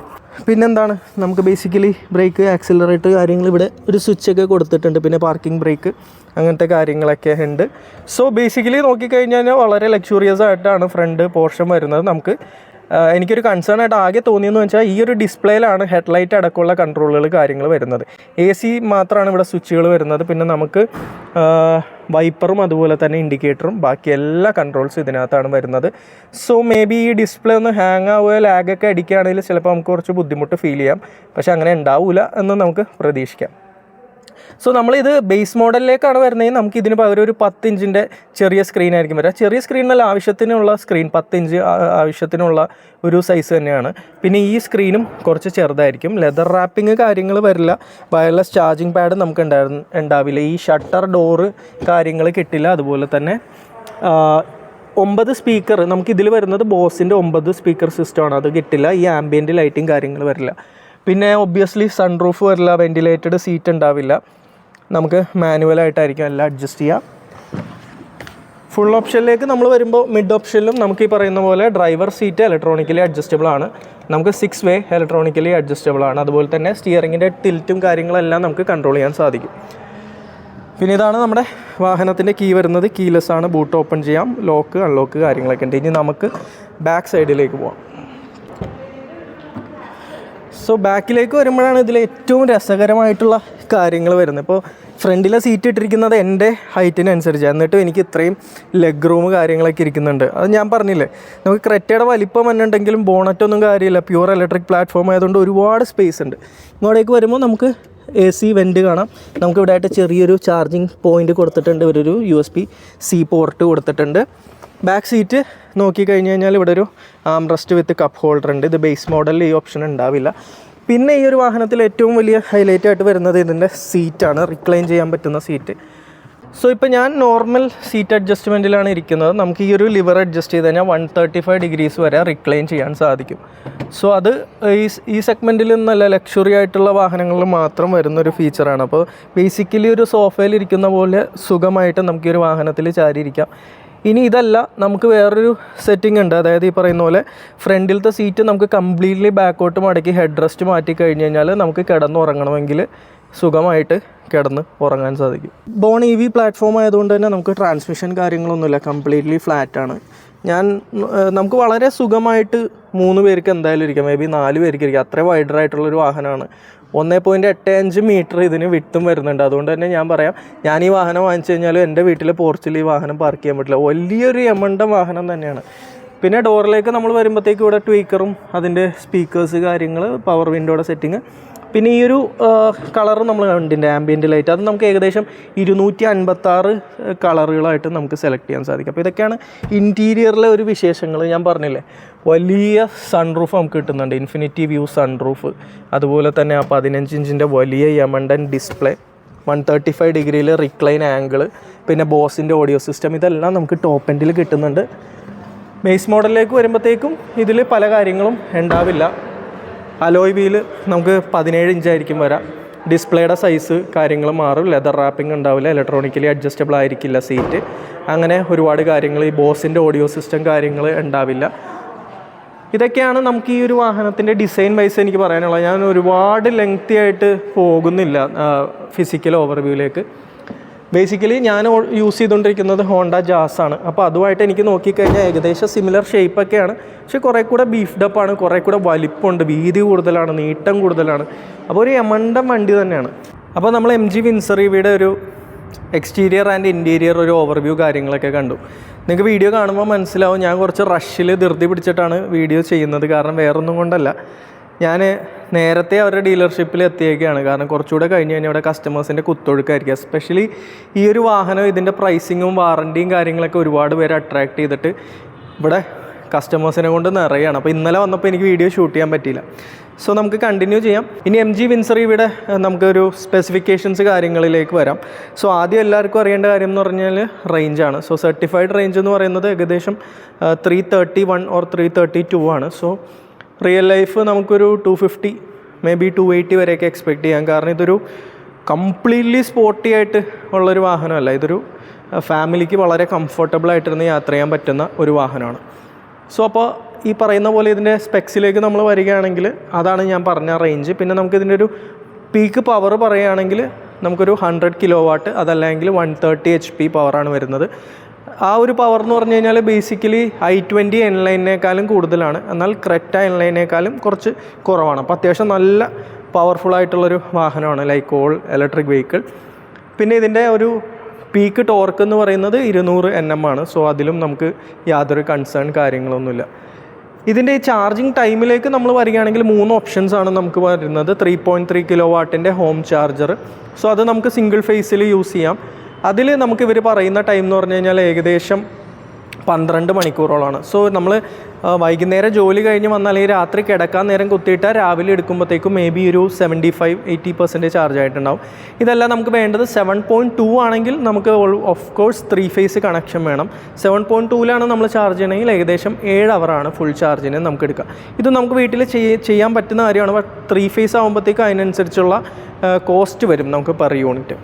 പിന്നെന്താണ്? നമുക്ക് ബേസിക്കലി ബ്രേക്ക് ആക്സിലറേറ്റർ കാര്യങ്ങൾ ഇവിടെ ഒരു സ്വിച്ചൊക്കെ കൊടുത്തിട്ടുണ്ട്. പിന്നെ പാർക്കിംഗ് ബ്രേക്ക് അങ്ങനത്തെ കാര്യങ്ങളൊക്കെ ഉണ്ട്. സോ ബേസിക്കലി നോക്കിക്കഴിഞ്ഞാൽ വളരെ ലക്ഷൂറിയസ് ആയിട്ടാണ് ഫ്രണ്ട് പോർഷൻ വരുന്നത്. നമുക്ക് എനിക്കൊരു കൺസേൺ ആയിട്ട് ആകെ തോന്നിയെന്ന് വെച്ചാൽ ഈ ഒരു ഡിസ്പ്ലേയിലാണ് ഹെഡ്ലൈറ്റ് അടക്കമുള്ള കൺട്രോളുകൾ കാര്യങ്ങൾ വരുന്നത്. എ സി മാത്രമാണ് ഇവിടെ സ്വിച്ചുകൾ വരുന്നത്. പിന്നെ നമുക്ക് വൈപ്പറും അതുപോലെ തന്നെ ഇൻഡിക്കേറ്ററും ബാക്കി എല്ലാ കൺട്രോൾസും ഇതിനകത്താണ് വരുന്നത്. സോ മേ ബി ഈ ഡിസ്പ്ലേ ഒന്ന് ഹാങ് ആവുകയോ ലാഗൊക്കെ അടിക്കുകയാണെങ്കിൽ ചിലപ്പോൾ നമുക്ക് കുറച്ച് ബുദ്ധിമുട്ട് ഫീൽ ചെയ്യാം. പക്ഷേ അങ്ങനെ ഉണ്ടാവില്ല എന്ന് നമുക്ക് പ്രതീക്ഷിക്കാം. സോ നമ്മളിത് ബേസ് മോഡലിലേക്കാണ് വരുന്നതെങ്കിൽ നമുക്ക് ഇതിന് പകരം ഒരു പത്ത് ഇഞ്ചിന്റെ ചെറിയ സ്ക്രീൻ ആയിരിക്കും വരിക. ചെറിയ സ്ക്രീനല്ല ആവശ്യത്തിനുള്ള സ്ക്രീൻ പത്ത് ഇഞ്ച് ആവശ്യത്തിനുള്ള ഒരു സൈസ് തന്നെയാണ്. പിന്നെ ഈ സ്ക്രീനും കുറച്ച് ചെറുതായിരിക്കും. ലെതർ റാപ്പിംഗ് കാര്യങ്ങൾ വരില്ല. വയർലെസ് ചാർജിങ് പാഡ് നമുക്ക് ഉണ്ടായിരുന്നു ഉണ്ടാവില്ല. ഈ ഷട്ടർ ഡോറ് കാര്യങ്ങൾ കിട്ടില്ല. അതുപോലെ തന്നെ ഒമ്പത് സ്പീക്കർ നമുക്ക് ഇതിൽ വരുന്നത് ബോസിന്റെ ഒമ്പത് സ്പീക്കർ സിസ്റ്റമാണ് അത് കിട്ടില്ല. ഈ ആംബിയന്റ് ലൈറ്റിംഗ് കാര്യങ്ങൾ വരില്ല. പിന്നെ ഒബ്വിയസ്ലി സൺറൂഫ് വരില്ല. വെന്റിലേറ്റഡ് സീറ്റ് ഉണ്ടാവില്ല. നമുക്ക് മാനുവലായിട്ടായിരിക്കും എല്ലാം അഡ്ജസ്റ്റ് ചെയ്യാം. ഫുൾ ഓപ്ഷനിലേക്ക് നമ്മൾ വരുമ്പോൾ മിഡ് ഓപ്ഷനിലും നമുക്ക് ഈ പറയുന്ന പോലെ ഡ്രൈവർ സീറ്റ് ഇലക്ട്രോണിക്കലി അഡ്ജസ്റ്റബിൾ ആണ്. നമുക്ക് സിക്സ് വേ ഇലക്ട്രോണിക്കലി അഡ്ജസ്റ്റബിൾ ആണ്. അതുപോലെ തന്നെ സ്റ്റിയറിങ്ങിന്റെ ടിൽറ്റും കാര്യങ്ങളെല്ലാം നമുക്ക് കൺട്രോൾ ചെയ്യാൻ സാധിക്കും. പിന്നെ ഇതാണ് നമ്മുടെ വാഹനത്തിന്റെ കീ വരുന്നത്. കീലെസ് ആണ്. ബൂട്ട് ഓപ്പൺ ചെയ്യാം. ലോക്ക് അൺലോക്ക് കാര്യങ്ങളൊക്കെ ഉണ്ട്. ഇനി നമുക്ക് ബാക്ക് സൈഡിലേക്ക് പോവാം. സോ ബാക്കിലേക്ക് വരുമ്പോഴാണ് ഇതിൽ ഏറ്റവും രസകരമായിട്ടുള്ള കാര്യങ്ങൾ വരുന്നത്. ഇപ്പോൾ ഫ്രണ്ടിലെ സീറ്റ് ഇട്ടിരിക്കുന്നത് എന്റെ ഹൈറ്റിനനുസരിച്ച് എന്നിട്ട് എനിക്ക് ഇത്രയും ലെഗ് റൂം കാര്യങ്ങളൊക്കെ ഇരിക്കുന്നുണ്ട്. അത് ഞാൻ പറഞ്ഞില്ലേ നമുക്ക് ക്രെറ്റയുടെ വലിപ്പം എന്നുണ്ടെങ്കിലും ബോണറ്റൊന്നും കാര്യമില്ല. പ്യൂർ ഇലക്ട്രിക് പ്ലാറ്റ്ഫോം ആയതുകൊണ്ട് ഒരുപാട് സ്പേസ് ഉണ്ട്. ഇങ്ങോട്ടേക്ക് വരുമ്പോൾ നമുക്ക് എ സി വെന്റ് കാണാം. നമുക്ക് ഇവിടെ ആയിട്ട് ചെറിയൊരു ചാർജിങ് പോയിന്റ് കൊടുത്തിട്ടുണ്ട്. ഇവരൊരു U S B C port കൊടുത്തിട്ടുണ്ട്. ബാക്ക് സീറ്റ് നോക്കിക്കഴിഞ്ഞ് കഴിഞ്ഞാൽ ഇവിടെ ഒരു armrest with cup holder ഉണ്ട്. ഇത് ബേസ് മോഡലിൽ ഈ ഓപ്ഷൻ ഉണ്ടാവില്ല. പിന്നെ ഈ ഒരു വാഹനത്തിൽ ഏറ്റവും വലിയ ഹൈലൈറ്റ് ആയിട്ട് വരുന്നത് ഇതിന്റെ സീറ്റാണ് റിക്ലൈൻ ചെയ്യാൻ പറ്റുന്ന സീറ്റ് സോ ഇപ്പോൾ ഞാൻ നോർമൽ സീറ്റ് അഡ്ജസ്റ്റ്മെന്റിലാണ് ഇരിക്കുന്നത്. നമുക്ക് ഈ ഒരു ലിവർ അഡ്ജസ്റ്റ് ചെയ്ത് കഴിഞ്ഞാൽ വൺ തേർട്ടി ഫൈവ് ഡിഗ്രീസ് വരെ റിക്ലൈൻ ചെയ്യാൻ സാധിക്കും. സോ അത് ഈ ഈ സെഗ്മെന്റിൽ നല്ല ലക്ഷറി ആയിട്ടുള്ള വാഹനങ്ങളിൽ മാത്രം വരുന്ന ഒരു ഫീച്ചറാണ് അപ്പോൾ ബേസിക്കലി ഒരു സോഫയിൽ ഇരിക്കുന്ന പോലെ സുഖമായിട്ട് നമുക്ക് ഈ ഒരു വാഹനത്തിൽ ചാരിയിരിക്കാം. ഇനി ഇതല്ല നമുക്ക് വേറൊരു സെറ്റിംഗ് ഉണ്ട്. അതായത് ഈ പറയുന്ന പോലെ ഫ്രണ്ടിലത്തെ സീറ്റ് നമുക്ക് കംപ്ലീറ്റ്ലി ബാക്കോട്ട് മടക്കി ഹെഡ് റെസ്റ്റ് മാറ്റി കഴിഞ്ഞ് കഴിഞ്ഞാൽ നമുക്ക് കിടന്ന് ഉറങ്ങണമെങ്കിൽ സുഖമായിട്ട് കിടന്ന് ഉറങ്ങാൻ സാധിക്കും. ബോൺ ഇ വി പ്ലാറ്റ്ഫോം ആയതുകൊണ്ട് തന്നെ നമുക്ക് ട്രാൻസ്മിഷൻ കാര്യങ്ങളൊന്നുമില്ല. കംപ്ലീറ്റ്ലി ഫ്ലാറ്റ് ആണ്. ഞാൻ നമുക്ക് വളരെ സുഖമായിട്ട് മൂന്ന് പേർക്ക് എന്തായാലും ഇരിക്കാം. മേ ബി നാല് പേർക്ക് ഇരിക്കാം. അത്ര വൈഡർ ആയിട്ടുള്ളൊരു വാഹനമാണ്. ഒന്നേ പോയിന്റ് എട്ട് അഞ്ച് മീറ്റർ ഇതിന് വിട്ടും വരുന്നുണ്ട്. അതുകൊണ്ട് തന്നെ ഞാൻ പറയാം ഞാൻ ഈ വാഹനം വാങ്ങിച്ചു കഴിഞ്ഞാൽ എന്റെ വീട്ടിലെ പോർച്ചിൽ ഈ വാഹനം പാർക്ക് ചെയ്യാൻ പറ്റില്ല. വലിയൊരു എമണ്ട വാഹനം തന്നെയാണ്. പിന്നെ ഡോറിലേക്ക് നമ്മൾ വരുമ്പോഴത്തേക്ക് ഇവിടെ ട്വീക്കറും അതിന്റെ സ്പീക്കേഴ്സ് കാര്യങ്ങൾ പവർ വിൻഡോയുടെ സെറ്റിങ് പിന്നെ ഈ ഒരു കളർ നമ്മൾ കണ്ടിന്റെ ആംബിയന്റ് ലൈറ്റ് അത് നമുക്ക് ഏകദേശം ഇരുന്നൂറ്റി അൻപത്താറ് കളറുകളായിട്ട് നമുക്ക് സെലക്ട് ചെയ്യാൻ സാധിക്കും. അപ്പോൾ ഇതൊക്കെയാണ് ഇന്റീരിയറിലെ ഒരു വിശേഷങ്ങൾ. ഞാൻ പറഞ്ഞില്ലേ വലിയ സൺറൂഫ് നമുക്ക് കിട്ടുന്നുണ്ട്. ഇൻഫിനിറ്റി വ്യൂ സൺറൂഫ് അതുപോലെ തന്നെ ആ പതിനഞ്ച് ഇഞ്ചിന്റെ വലിയ യമണ്ടൻ ഡിസ്പ്ലേ വൺ തേർട്ടി ഫൈവ് ഡിഗ്രിയിൽ റിക്ലൈൻ ആംഗിൾ പിന്നെ ബോസിന്റെ ഓഡിയോ സിസ്റ്റം ഇതെല്ലാം നമുക്ക് ടോപ്പ് എൻഡിൽ കിട്ടുന്നുണ്ട്. ബേസ് മോഡലിലേക്ക് വരുമ്പോഴത്തേക്കും ഇതിൽ പല കാര്യങ്ങളും ഉണ്ടാവില്ല. അലോയ് വീൽ നമുക്ക് പതിനേഴ് ഇഞ്ചായിരിക്കും വരാം. ഡിസ്പ്ലേയുടെ സൈസ് കാര്യങ്ങൾ മാറും. ലെതർ റാപ്പിംഗ് ഉണ്ടാവില്ല. ഇലക്ട്രോണിക്കലി അഡ്ജസ്റ്റബിൾ ആയിരിക്കില്ല സീറ്റ് അങ്ങനെ ഒരുപാട് കാര്യങ്ങൾ ഈ ബോസിന്റെ ഓഡിയോ സിസ്റ്റം കാര്യങ്ങൾ ഉണ്ടാവില്ല. ഇതൊക്കെയാണ് നമുക്ക് ഈ ഒരു വാഹനത്തിന്റെ ഡിസൈൻ വൈസ് എനിക്ക് പറയാനുള്ളത്. ഞാൻ ഒരുപാട് ലെങ്തി ആയിട്ട് പോകുന്നില്ല ഫിസിക്കൽ ഓവർവ്യൂവിലേക്ക് ബേസിക്കലി ഞാൻ യൂസ് ചെയ്തുകൊണ്ടിരിക്കുന്നത് ഹോണ്ട ജാസ് ആണ്. അപ്പോൾ അതുമായിട്ട് എനിക്ക് നോക്കിക്കഴിഞ്ഞാൽ ഏകദേശം സിമിലർ ഷേപ്പൊക്കെയാണ് പക്ഷെ കുറേ കൂടെ ബീഫ്ഡപ്പാണ് കുറേ കൂടെ വലിപ്പമുണ്ട് വീതി കൂടുതലാണ് നീട്ടം കൂടുതലാണ്. അപ്പോൾ ഒരു എമണ്ടം വണ്ടി തന്നെയാണ്. അപ്പോൾ നമ്മൾ എം ജി വിൻസറിവിയുടെ ഒരു എക്സ്റ്റീരിയർ ആൻഡ് ഇന്റീരിയർ ഒരു ഓവർവ്യൂ കാര്യങ്ങളൊക്കെ കണ്ടു. നിങ്ങൾക്ക് വീഡിയോ കാണുമ്പോൾ മനസ്സിലാവും ഞാൻ കുറച്ച് റഷിൽ ധൃതി പിടിച്ചിട്ടാണ് വീഡിയോ ചെയ്യുന്നത്. കാരണം വേറൊന്നും കൊണ്ടല്ല. ഞാൻ നേരത്തെ അവരുടെ ഡീലർഷിപ്പിൽ എത്തിയേക്കാണ്. കാരണം കുറച്ചുകൂടെ കഴിഞ്ഞ് കഴിഞ്ഞാൽ ഇവിടെ കസ്റ്റമേഴ്സിന്റെ കുത്തൊഴുക്കായിരിക്കും. എസ്പെഷ്യലി ഈ ഒരു വാഹനം ഇതിന്റെ പ്രൈസിങ്ങും വാറണ്ടിയും കാര്യങ്ങളൊക്കെ ഒരുപാട് പേര് അട്രാക്ട് ചെയ്തിട്ട് ഇവിടെ കസ്റ്റമേഴ്സിനെ കൊണ്ട് നിറയാണ്. അപ്പോൾ ഇന്നലെ വന്നപ്പോൾ എനിക്ക് വീഡിയോ ഷൂട്ട് ചെയ്യാൻ പറ്റിയില്ല. സോ നമുക്ക് കണ്ടിന്യൂ ചെയ്യാം. ഇനി എം ജി വിൻസർ ഇവിടെ നമുക്കൊരു സ്പെസിഫിക്കേഷൻസ് കാര്യങ്ങളിലേക്ക് വരാം. സോ ആദ്യം എല്ലാവർക്കും അറിയേണ്ട കാര്യം എന്ന് പറഞ്ഞാൽ റേഞ്ചാണ് സോ സർട്ടിഫൈഡ് റേഞ്ച് എന്ന് പറയുന്നത് ഏകദേശം three thirty one or three thirty two ആണ്. സോ റിയൽ ലൈഫ് നമുക്കൊരു two fifty maybe two eighty വരെയൊക്കെ എക്സ്പെക്റ്റ് ചെയ്യാം. കാരണം ഇതൊരു കംപ്ലീറ്റ്ലി സ്പോർട്ടി ആയിട്ട് ഉള്ളൊരു വാഹനമല്ല. ഇതൊരു ഫാമിലിക്ക് വളരെ കംഫർട്ടബിൾ ആയിട്ടിരുന്ന് യാത്ര ചെയ്യാൻ പറ്റുന്ന ഒരു വാഹനമാണ്. സോ അപ്പോൾ ഈ പറയുന്ന പോലെ ഇതിന്റെ സ്പെക്സിലേക്ക് നമ്മൾ വരികയാണെങ്കിൽ അതാണ് ഞാൻ പറഞ്ഞ റേഞ്ച് പിന്നെ നമുക്ക് ഇതിന്റെ ഒരു പീക്ക് പവർ പറയുകയാണെങ്കിൽ നമുക്കൊരു ഹൺഡ്രഡ് കിലോ വാട്ട് അതല്ലെങ്കിൽ വൺ തേർട്ടി എച്ച് പി പവറാണ് വരുന്നത്. ആ ഒരു പവർ എന്ന് പറഞ്ഞു കഴിഞ്ഞാൽ ബേസിക്കലി ഐ ട്വന്റി എൻലൈനേക്കാളും കൂടുതലാണ്. എന്നാൽ ക്രെറ്റ എൻലൈനേക്കാളും കുറച്ച് കുറവാണ്. അപ്പോൾ അത്യാവശ്യം നല്ല പവർഫുൾ ആയിട്ടുള്ളൊരു വാഹനമാണ് ലൈക്ക് ഓൾ ഇലക്ട്രിക് വെഹിക്കിൾ പിന്നെ ഇതിന്റെ ഒരു പീക്ക് ടോർക്ക് എന്ന് പറയുന്നത് ഇരുന്നൂറ് എൻ എം ആണ്. സോ അതിലും നമുക്ക് യാതൊരു കൺസേൺ കാര്യങ്ങളൊന്നുമില്ല. ഇതിന്റെ ഈ ചാർജിങ് ടൈമിലേക്ക് നമ്മൾ വരികയാണെങ്കിൽ മൂന്ന് ഓപ്ഷൻസ് ആണ് നമുക്ക് വരുന്നത്. ത്രീ പോയിന്റ് ത്രീ കിലോ വാട്ടിന്റെ ഹോം ചാർജർ സോ അത് നമുക്ക് സിംഗിൾ ഫേസിൽ യൂസ് ചെയ്യാം. അതിൽ നമുക്ക് ഇവർ പറയുന്ന ടൈം എന്ന് പറഞ്ഞു കഴിഞ്ഞാൽ ഏകദേശം പന്ത്രണ്ട് മണിക്കൂറോളമാണ് സോ നമ്മൾ വൈകുന്നേരം ജോലി കഴിഞ്ഞ് വന്നാൽ ഈ രാത്രി കിടക്കാൻ നേരം കുത്തിയിട്ടാൽ രാവിലെ എടുക്കുമ്പോഴത്തേക്കും മേ ബി ഒരു seventy five eighty percentage charge ആയിട്ടുണ്ടാവും. ഇതെല്ലാം നമുക്ക് വേണ്ടത് സെവൻ പോയിന്റ് ടു ആണെങ്കിൽ നമുക്ക് of course three phase connection വേണം. സെവൻ പോയിന്റ് ടൂവിലാണ് നമ്മൾ ചാർജ് ചെയ്യണമെങ്കിൽ ഏകദേശം ഏഴ് അവറാണ് ഫുൾ ചാർജിന് നമുക്ക് എടുക്കാം. ഇത് നമുക്ക് വീട്ടിൽ ചെയ്യാൻ പറ്റുന്ന കാര്യമാണ്. ത്രീ ഫേസ് ആകുമ്പോഴത്തേക്കും അതിനനുസരിച്ചുള്ള കോസ്റ്റ് വരും നമുക്ക് പെർ യൂണിറ്റ്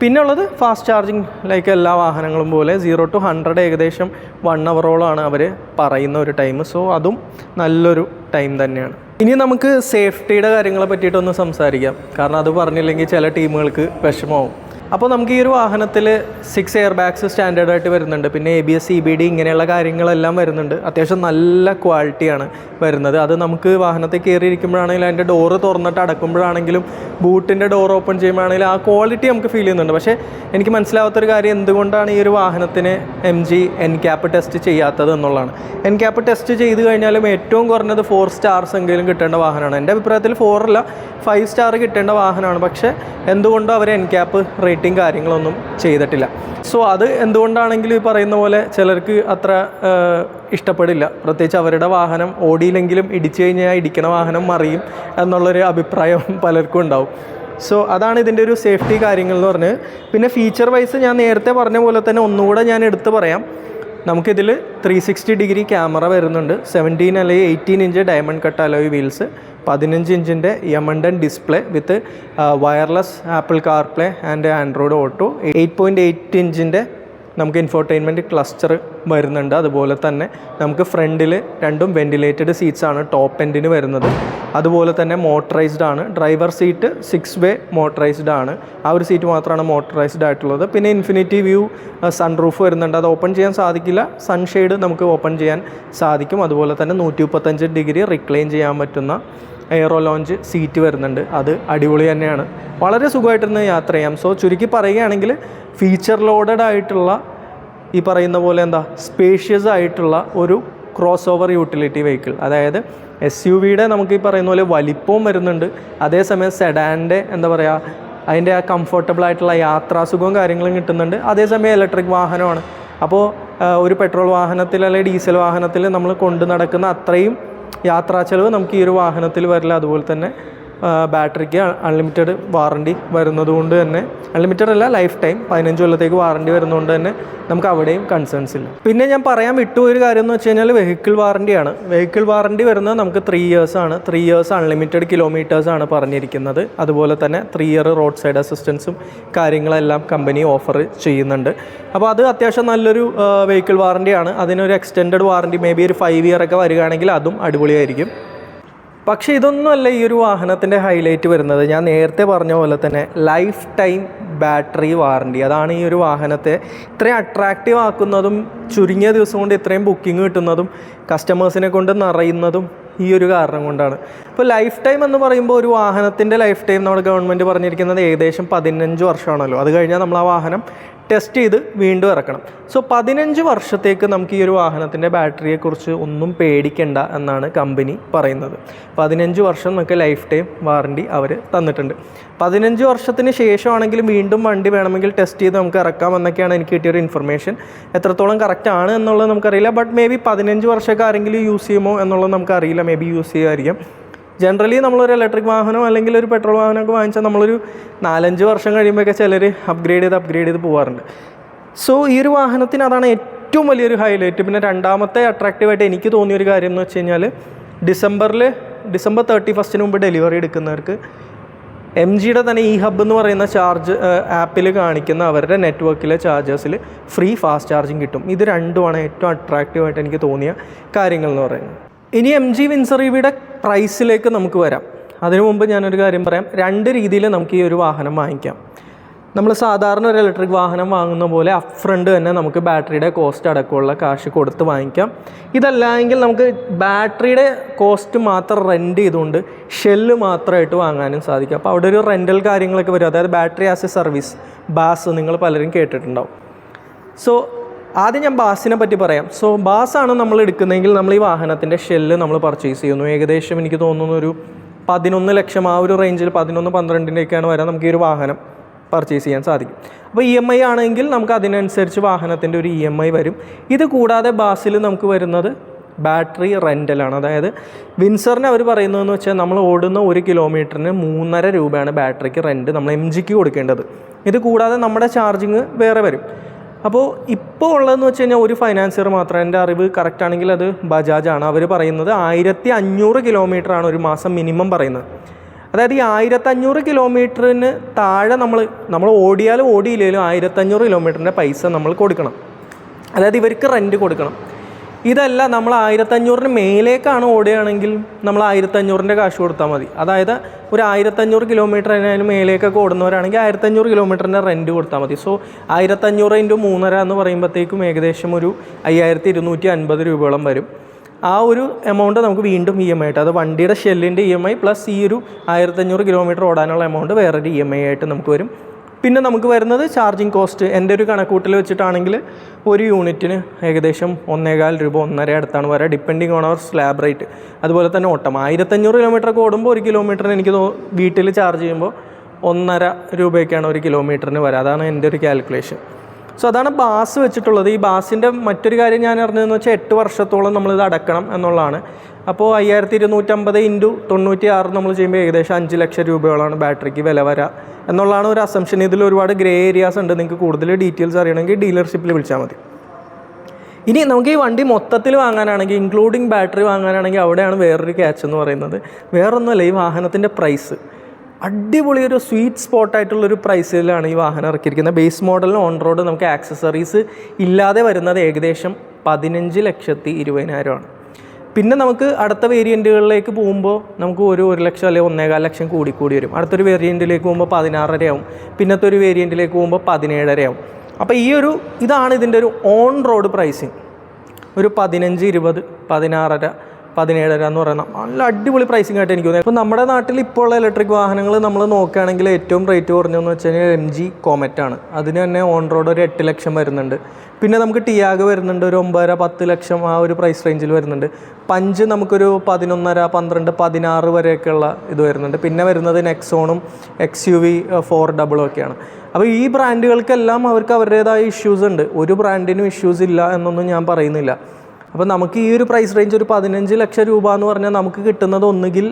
പിന്നെ ഉള്ളത് ഫാസ്റ്റ് ചാർജിങ് ലൈക്ക് എല്ലാ വാഹനങ്ങളും പോലെ സീറോ ടു ഹൺഡ്രഡ് ഏകദേശം വൺ അവറോളാണ് അവർ പറയുന്ന ഒരു ടൈം സോ അതും നല്ലൊരു ടൈം തന്നെയാണ്. ഇനി നമുക്ക് സേഫ്റ്റിയുടെ കാര്യങ്ങളെ പറ്റിയിട്ടൊന്ന് സംസാരിക്കാം. കാരണം അത് പറഞ്ഞില്ലെങ്കിൽ ചില ടീമുകൾക്ക് വിഷമമാവും. അപ്പോൾ നമുക്ക് ഈ ഒരു വാഹനത്തിൽ സിക്സ് എയർ ബാഗ്സ് സ്റ്റാൻഡേർഡായിട്ട് വരുന്നുണ്ട്. പിന്നെ A B S C B D ഇങ്ങനെയുള്ള കാര്യങ്ങളെല്ലാം വരുന്നുണ്ട്. അത്യാവശ്യം നല്ല ക്വാളിറ്റിയാണ് വരുന്നത്. അത് നമുക്ക് വാഹനത്തിൽ കയറിയിരിക്കുമ്പോഴാണെങ്കിലും അതിന്റെ ഡോറ് തുറന്നിട്ട് അടക്കുമ്പോഴാണെങ്കിലും ബൂട്ടിന്റെ ഡോർ ഓപ്പൺ ചെയ്യുമ്പോഴാണെങ്കിലും ആ ക്വാളിറ്റി നമുക്ക് ഫീൽ ചെയ്യുന്നുണ്ട്. പക്ഷേ എനിക്ക് മനസ്സിലാവാത്തൊരു കാര്യം എന്തുകൊണ്ടാണ് ഈ ഒരു വാഹനത്തിന് M G NCAP test ചെയ്യാത്തത് എന്നുള്ളതാണ്. എൻ ക്യാപ്പ് ടെസ്റ്റ് ചെയ്ത് കഴിഞ്ഞാലും ഏറ്റവും കുറഞ്ഞത് ഫോർ സ്റ്റാർസ് എങ്കിലും കിട്ടേണ്ട വാഹനമാണ്. എന്റെ അഭിപ്രായത്തിൽ ഫോറല്ല ഫൈവ് സ്റ്റാർ കിട്ടേണ്ട വാഹനമാണ്. പക്ഷേ എന്തുകൊണ്ടും അവർ എൻ ക്യാപ്പ് റേറ്റിംഗ് കാര്യങ്ങളൊന്നും ചെയ്തിട്ടില്ല. സോ അത് എന്തുകൊണ്ടാണെങ്കിലും ഈ പറയുന്ന പോലെ ചിലർക്ക് അത്ര ഇഷ്ടപ്പെടില്ല. പ്രത്യേകിച്ച് അവരുടെ വാഹനം ഓടിയില്ലെങ്കിലും ഇടിച്ചു കഴിഞ്ഞാൽ ഇടിക്കണ വാഹനം മറിയും എന്നുള്ളൊരു അഭിപ്രായം പലർക്കും ഉണ്ടാവും. സോ അതാണ് ഇതിന്റെ ഒരു സേഫ്റ്റി കാര്യങ്ങൾ എന്ന് പറഞ്ഞത് പിന്നെ ഫീച്ചർ വൈസ് ഞാൻ നേരത്തെ പറഞ്ഞ പോലെ തന്നെ ഒന്നുകൂടെ ഞാൻ എടുത്തു പറയാം. നമുക്കിതിൽ ത്രീ സിക്സ്റ്റി ഡിഗ്രി ക്യാമറ വരുന്നുണ്ട്. സെവന്റീൻ അല്ലെങ്കിൽ eighteen inch diamond cut alloy wheels പതിനഞ്ച് ഇഞ്ചിന്റെ യമണ്ടൻ display with wireless Apple CarPlay and Android Auto. Eight point eight ഇഞ്ചിന്റെ നമുക്ക് ഇൻഫോർടൈൻമെന്റ് ക്ലസ്റ്റർ വരുന്നുണ്ട്. അതുപോലെ തന്നെ നമുക്ക് ഫ്രണ്ടിൽ രണ്ടും വെന്റിലേറ്റഡ് സീറ്റ്സ് ആണ് ടോപ്പ് എൻഡിന് വരുന്നത്. അതുപോലെ തന്നെ മോട്ടറൈസ്ഡ് ആണ്. Driver seat six way motorised ആണ്. ആ ഒരു സീറ്റ് മാത്രമാണ് മോട്ടറൈസ്ഡ് ആയിട്ടുള്ളത്. പിന്നെ ഇൻഫിനിറ്റി വ്യൂ സൺറൂഫ് വരുന്നുണ്ട്. അത് ഓപ്പൺ ചെയ്യാൻ സാധിക്കില്ല. സൺഷെയ്ഡ് നമുക്ക് ഓപ്പൺ ചെയ്യാൻ സാധിക്കും. അതുപോലെ തന്നെ നൂറ്റി ഡിഗ്രി റിക്ലെയിം ചെയ്യാൻ പറ്റുന്ന എയറോ ലോഞ്ച് സീറ്റ് വരുന്നുണ്ട്. അത് അടിപൊളി തന്നെയാണ്. വളരെ സുഖമായിട്ടിരുന്ന് യാത്ര ചെയ്യാം. സോ ചുരുക്കി പറയുകയാണെങ്കിൽ ഫീച്ചർ ലോഡഡ് ആയിട്ടുള്ള ഈ പറയുന്ന പോലെ എന്താ സ്പേഷ്യസ് ആയിട്ടുള്ള ഒരു ക്രോസ് ഓവർ യൂട്ടിലിറ്റി വെഹിക്കിൾ അതായത് എസ് യു വിയുടെ നമുക്ക് ഈ പറയുന്ന പോലെ വലിപ്പവും വരുന്നുണ്ട്. അതേസമയം സെഡാന്റെ എന്താ പറയുക അതിന്റെ ആ കംഫർട്ടബിൾ ആയിട്ടുള്ള യാത്രാസുഖവും കാര്യങ്ങളും കിട്ടുന്നുണ്ട്. അതേസമയം ഇലക്ട്രിക് വാഹനമാണ്. അപ്പോൾ ഒരു പെട്രോൾ വാഹനത്തിൽ അല്ലെങ്കിൽ ഡീസൽ വാഹനത്തിൽ നമ്മൾ കൊണ്ടു നടക്കുന്ന അത്രയും യാത്രാ ചെലവ് നമുക്ക് ഈ ഒരു വാഹനത്തിൽ വരില്ല. അതുപോലെ തന്നെ ബാറ്ററിക്ക് അൺലിമിറ്റഡ് വാറണ്ടി വരുന്നതുകൊണ്ട് തന്നെ അൺലിമിറ്റഡ് അല്ല ലൈഫ് ടൈം പതിനഞ്ച് കൊല്ലത്തേക്ക് വാറണ്ടി വരുന്നതുകൊണ്ട് തന്നെ നമുക്ക് അവിടെയും കൺസേൺസ് ഇല്ല. പിന്നെ ഞാൻ പറയാൻ വിട്ടു ഒരു കാര്യം എന്ന് വെച്ച് കഴിഞ്ഞാൽ വെഹിക്കിൾ വാറണ്ടിയാണ് വെഹിക്കിൾ വാറണ്ടി വരുന്നത് നമുക്ക് ത്രീ ഇയേഴ്സ് ആണ്. ത്രീ ഇയേഴ്സ് അൺലിമിറ്റഡ് കിലോമീറ്റേഴ്സ് ആണ് പറഞ്ഞിരിക്കുന്നത്. അതുപോലെ തന്നെ ത്രീ ഇയർ റോഡ് സൈഡ് അസിസ്റ്റൻസും കാര്യങ്ങളെല്ലാം കമ്പനി ഓഫർ ചെയ്യുന്നുണ്ട്. അപ്പോൾ അത് അത്യാവശ്യം നല്ലൊരു വെഹിക്കിൾ വാറണ്ടിയാണ് അതിനൊരു എക്സ്റ്റെൻഡ് വാറണ്ടി മേ ബി ഒരു ഫൈവ് ഇയർ ഒക്കെ വരികയാണെങ്കിൽ അതും അടിപൊളിയായിരിക്കും. പക്ഷേ ഇതൊന്നുമല്ല ഈ ഒരു വാഹനത്തിന്റെ ഹൈലൈറ്റ് വരുന്നത്. ഞാൻ നേരത്തെ പറഞ്ഞ പോലെ തന്നെ ലൈഫ് ടൈം ബാറ്ററി വാറണ്ടി അതാണ് ഈ ഒരു വാഹനത്തെ ഇത്രയും അട്രാക്റ്റീവ് ആക്കുന്നതും ചുരുങ്ങിയ ദിവസം കൊണ്ട് ഇത്രയും ബുക്കിംഗ് കിട്ടുന്നതും കസ്റ്റമേഴ്സിനെ കൊണ്ട് നിറയുന്നതും ഈ ഒരു കാരണം കൊണ്ടാണ്. ഇപ്പോൾ ലൈഫ് ടൈം എന്ന് പറയുമ്പോൾ ഒരു വാഹനത്തിന്റെ ലൈഫ് ടൈം നമ്മുടെ ഗവൺമെന്റ് പറഞ്ഞിരിക്കുന്നത് ഏകദേശം പതിനഞ്ച് വർഷമാണല്ലോ. അത് കഴിഞ്ഞാൽ നമ്മൾ ആ വാഹനം ടെസ്റ്റ് ചെയ്ത് വീണ്ടും ഇറക്കണം. സോ പതിനഞ്ച് വർഷത്തേക്ക് നമുക്ക് ഈ ഒരു വാഹനത്തിന്റെ ബാറ്ററിയെക്കുറിച്ച് ഒന്നും പേടിക്കണ്ട എന്നാണ് കമ്പനി പറയുന്നത്. പതിനഞ്ച് വർഷം നമുക്ക് ലൈഫ് ടൈം വാറണ്ടി അവർ തന്നിട്ടുണ്ട്. പതിനഞ്ച് വർഷത്തിന് ശേഷമാണെങ്കിലും വീണ്ടും വണ്ടി വേണമെങ്കിൽ ടെസ്റ്റ് ചെയ്ത് നമുക്ക് ഇറക്കാം എന്നൊക്കെയാണ് എനിക്ക് കിട്ടിയൊരു ഇൻഫർമേഷൻ എത്രത്തോളം കറക്റ്റ് ആണ് എന്നുള്ളത് നമുക്കറിയില്ല. ബട്ട് മേ ബി പതിനഞ്ച് വർഷമൊക്കെ ആരെങ്കിലും യൂസ് ചെയ്യുമോ എന്നുള്ളത് നമുക്കറിയില്ല. മേ ബി യൂസ് ചെയ്യുമായിരിക്കും ജനറലി നമ്മളൊരു ഇലക്ട്രിക് വാഹനം അല്ലെങ്കിൽ ഒരു പെട്രോൾ വാഹനമൊക്കെ വാങ്ങിച്ചാൽ നമ്മളൊരു നാലഞ്ച് വർഷം കഴിയുമ്പോഴൊക്കെ ചിലർ അപ്ഗ്രേഡ് ചെയ്ത് അപ്ഗ്രേഡ് ചെയ്ത് പോകാറുണ്ട് സോ ഈ ഒരു വാഹനത്തിന് അതാണ് ഏറ്റവും വലിയൊരു ഹൈലൈറ്റ് പിന്നെ രണ്ടാമത്തെ അട്രാക്റ്റീവായിട്ട് എനിക്ക് തോന്നിയ ഒരു കാര്യം എന്ന് വെച്ച് കഴിഞ്ഞാൽ ഡിസംബറിൽ ഡിസംബർ തേർട്ടി ഫസ്റ്റിന് മുമ്പ് ഡെലിവറി എടുക്കുന്നവർക്ക് എം ജിയുടെ തന്നെ ഈ ഹബ്ബ് എന്ന് പറയുന്ന ചാർജ് ആപ്പിൽ കാണിക്കുന്ന അവരുടെ നെറ്റ്വർക്കിലെ ചാർജേഴ്സിൽ ഫ്രീ ഫാസ്റ്റ് ചാർജിങ് കിട്ടും. ഇത് രണ്ടുമാണ് ഏറ്റവും അട്രാക്റ്റീവായിട്ട് എനിക്ക് തോന്നിയ കാര്യങ്ങൾ എന്ന് പറയുന്നത്. ഇനി എം ജി വിൻസറിവിയുടെ പ്രൈസിലേക്ക് നമുക്ക് വരാം. അതിനു മുമ്പ് ഞാനൊരു കാര്യം പറയാം. രണ്ട് രീതിയിൽ നമുക്ക് ഈ ഒരു വാഹനം വാങ്ങിക്കാം. നമ്മൾ സാധാരണ ഒരു ഇലക്ട്രിക് വാഹനം വാങ്ങുന്ന പോലെ അപ്രണ്ട് തന്നെ നമുക്ക് ബാറ്ററിയുടെ കോസ്റ്റ് അടക്കമുള്ള കാശ് കൊടുത്ത് വാങ്ങിക്കാം. ഇതല്ല എങ്കിൽ നമുക്ക് ബാറ്ററിയുടെ കോസ്റ്റ് മാത്രം റെന്റ് ചെയ്തുകൊണ്ട് ഷെല്ല് മാത്രമായിട്ട് വാങ്ങാനും സാധിക്കും. അപ്പോൾ അവിടെ ഒരു റെന്റൽ കാര്യങ്ങളൊക്കെ വരും. അതായത് battery as a service BaaS നിങ്ങൾ പലരും കേട്ടിട്ടുണ്ടാവും. സോ ആദ്യം ഞാൻ ബാസിനെ പറ്റി പറയാം. സോ ബാസാണ് നമ്മൾ എടുക്കുന്നതെങ്കിൽ നമ്മൾ ഈ വാഹനത്തിന്റെ ഷെല്ല് നമ്മൾ പർച്ചേസ് ചെയ്യുന്നു. ഏകദേശം എനിക്ക് തോന്നുന്നു ഒരു പതിനൊന്ന് ലക്ഷം ആ ഒരു റേഞ്ചിൽ പതിനൊന്ന് പന്ത്രണ്ടിന്റെയൊക്കെയാണ് വരാൻ നമുക്ക് ഈ ഒരു വാഹനം പർച്ചേസ് ചെയ്യാൻ സാധിക്കും. അപ്പോൾ ഇ എം ഐ ആണെങ്കിൽ നമുക്ക് അതിനനുസരിച്ച് വാഹനത്തിന്റെ ഒരു ഇ എം ഐ വരും. ഇത് കൂടാതെ ബാസിൽ നമുക്ക് വരുന്നത് ബാറ്ററി റെന്റലാണ് അതായത് വിൻസറിന് അവർ പറയുന്നതെന്ന് വെച്ചാൽ നമ്മൾ ഓടുന്ന ഒരു കിലോമീറ്ററിന് മൂന്നര രൂപയാണ് ബാറ്ററിക്ക് റെന്റ് നമ്മൾ എം ജിക്ക് കൊടുക്കേണ്ടത്. ഇത് കൂടാതെ നമ്മുടെ ചാർജിങ് വേറെ വരും. അപ്പോൾ ഇപ്പോൾ ഉള്ളതെന്ന് വെച്ച് കഴിഞ്ഞാൽ ഒരു ഫൈനാൻസിയർ മാത്രം എന്റെ അറിവ് കറക്റ്റ് ആണെങ്കിൽ അത് ബജാജാണ് അവർ പറയുന്നത് ആയിരത്തി അഞ്ഞൂറ് കിലോമീറ്ററാണ് ഒരു മാസം മിനിമം പറയുന്നത്. അതായത് ഈ ആയിരത്തഞ്ഞൂറ് കിലോമീറ്ററിന് താഴെ നമ്മൾ നമ്മൾ ഓടിയാലും ഓടിയില്ലെങ്കിലും ആയിരത്തഞ്ഞൂറ് കിലോമീറ്ററിന്റെ പൈസ നമ്മൾ കൊടുക്കണം. അതായത് ഇവർക്ക് റെന്റ് കൊടുക്കണം. ഇതല്ല നമ്മൾ ആയിരത്തഞ്ഞൂറിന് മേലേക്കാണ് ഓടുകയാണെങ്കിൽ നമ്മൾ ആയിരത്തഞ്ഞൂറിന്റെ കാശ് കൊടുത്താൽ മതി. അതായത് ഒരു ആയിരത്തഞ്ഞൂറ് കിലോമീറ്റർ അതിന് മേലേക്കൊക്കെ ഓടുന്നവരാണെങ്കിൽ ആയിരത്തഞ്ഞൂറ് കിലോമീറ്ററിന്റെ റെന്റ് കൊടുത്താൽ മതി. സോ ആയിരത്തഞ്ഞൂറ് ഇന്റു മൂന്നര എന്ന് പറയുമ്പോഴത്തേക്കും ഏകദേശം ഒരു അയ്യായിരത്തി ഇരുന്നൂറ്റി അൻപത് രൂപയോളം വരും. ആ ഒരു എമൗണ്ട് നമുക്ക് വീണ്ടും ഇ എം ഐ ആയിട്ട് അത് വണ്ടിയുടെ ഷെല്ലിന്റെ ഇ എം ഐ പ്ലസ് ഈ ഒരു ആയിരത്തഞ്ഞൂറ് കിലോമീറ്റർ ഓടാനുള്ള എമൗണ്ട് വേറൊരു ഇ എം ഐ ആയിട്ട് നമുക്ക് വരും. പിന്നെ നമുക്ക് വരുന്നത് ചാർജിങ് കോസ്റ്റ് എന്റെ ഒരു കണക്കൂട്ടിൽ വെച്ചിട്ടാണെങ്കിൽ ഒരു യൂണിറ്റിന് ഏകദേശം ഒന്നേകാൽ രൂപ ഒന്നര അടുത്താണ് വരെ. ഡിപ്പെൻഡിങ് ഓൺ അവർ സ്ലാബ് റേറ്റ് അതുപോലെ തന്നെ ഓട്ടം. ആയിരത്തഞ്ഞൂറ് കിലോമീറ്റർ ഒക്കെ ഓടുമ്പോൾ ഒരു കിലോമീറ്ററിന് എനിക്ക് വീട്ടിൽ ചാർജ് ചെയ്യുമ്പോൾ ഒന്നര രൂപയൊക്കെയാണ് ഒരു കിലോമീറ്ററിന് വരിക അതാണ് എന്റെ ഒരു കാൽക്കുലേഷൻ സോ അതാണ് ബാസ് വെച്ചിട്ടുള്ളത്. ഈ ബാസിന്റെ മറ്റൊരു കാര്യം ഞാൻ അറിഞ്ഞതെന്ന് വെച്ചാൽ എട്ട് വർഷത്തോളം നമ്മളിത് അടക്കണം എന്നുള്ളതാണ്. അപ്പോൾ അയ്യായിരത്തി ഇരുന്നൂറ്റമ്പത് ഇന്റു തൊണ്ണൂറ്റി ആറ് നമ്മൾ ചെയ്യുമ്പോൾ ഏകദേശം അഞ്ച് ലക്ഷം രൂപയോളാണ് ബാറ്ററിക്ക് വില വരിക എന്നുള്ളതാണ് ഒരു അസംഷൻ ഇതിൽ ഒരുപാട് ഗ്രേ ഏരിയാസ് ഉണ്ട്. നിങ്ങൾക്ക് കൂടുതൽ ഡീറ്റെയിൽസ് അറിയണമെങ്കിൽ ഡീലർഷിപ്പിൽ വിളിച്ചാൽ മതി. ഇനി നമുക്ക് ഈ വണ്ടി മൊത്തത്തിൽ വാങ്ങാനാണെങ്കിൽ ഇൻക്ലൂഡിങ് ബാറ്ററി വാങ്ങാനാണെങ്കിൽ അവിടെയാണ് വേറൊരു ക്യാച്ച് എന്ന് പറയുന്നത്. വേറൊന്നുമല്ല ഈ വാഹനത്തിന്റെ പ്രൈസ് അടിപൊളി ഒരു സ്വീറ്റ് സ്പോട്ടായിട്ടുള്ളൊരു പ്രൈസിലാണ് ഈ വാഹനം ഇറക്കിയിരിക്കുന്നത്. ബേസ് മോഡലിന് ഓൺ റോഡ് നമുക്ക് ആക്സസറീസ് ഇല്ലാതെ വരുന്നത് ഏകദേശം പതിനഞ്ച് ലക്ഷത്തി ഇരുപതിനായിരമാണ് പിന്നെ നമുക്ക് അടുത്ത വേരിയന്റുകളിലേക്ക് പോകുമ്പോൾ നമുക്ക് ഒരു ഒരു ലക്ഷം അല്ലെങ്കിൽ ഒന്നേകാൽ ലക്ഷം കൂടി കൂടി വരും. അടുത്തൊരു വേരിയന്റിലേക്ക് പോകുമ്പോൾ പതിനാറരയാവും പിന്നത്തെ ഒരു വേരിയന്റിലേക്ക് പോകുമ്പോൾ പതിനേഴരയാവും അപ്പോൾ ഈ ഒരു ഇതാണ് ഇതിന്റെ ഒരു ഓൺ റോഡ് പ്രൈസിങ് ഒരു പതിനഞ്ച് ഇരുപത് പതിനാറര പതിനേഴര എന്ന് പറയുന്ന നല്ല അടിപൊളി പ്രൈസിംഗ് ആയിട്ട് എനിക്ക് തോന്നുന്നത് ഇപ്പോൾ നമ്മുടെ നാട്ടിൽ ഇപ്പോൾ ഉള്ള ഇലക്ട്രിക് വാഹനങ്ങൾ നമ്മൾ നോക്കുകയാണെങ്കിൽ ഏറ്റവും റേറ്റ് കുറഞ്ഞതെന്ന് വെച്ച് കഴിഞ്ഞാൽ എം ജി കോമറ്റ് ആണ്. അതിന് തന്നെ ഓൺ റോഡ് ഒരു എട്ട് ലക്ഷം വരുന്നുണ്ട്. പിന്നെ നമുക്ക് ടിയാഗ് വരുന്നുണ്ട് ഒരു ഒമ്പതര പത്ത് ലക്ഷം ആ ഒരു പ്രൈസ് റേഞ്ചിൽ വരുന്നുണ്ട്. പഞ്ച് നമുക്കൊരു പതിനൊന്നര പന്ത്രണ്ട് പതിനാറ് വരെയൊക്കെയുള്ള ഇത് വരുന്നുണ്ട്. പിന്നെ വരുന്നത് നെക്സോണും എക്സ് യു വി ഫോർ ഡബിളും ഒക്കെയാണ്. അപ്പോൾ ഈ ബ്രാൻഡുകൾക്കെല്ലാം അവർക്ക് അവരുടേതായ ഇഷ്യൂസ് ഉണ്ട്. ഒരു ബ്രാൻഡിനും ഇഷ്യൂസ് ഇല്ല എന്നൊന്നും ഞാൻ പറയുന്നില്ല. അപ്പോൾ നമുക്ക് ഈ ഒരു പ്രൈസ് റേഞ്ച് ഒരു പതിനഞ്ച് ലക്ഷം രൂപ എന്ന് പറഞ്ഞാൽ നമുക്ക് കിട്ടുന്നത് ഒന്നുകിൽ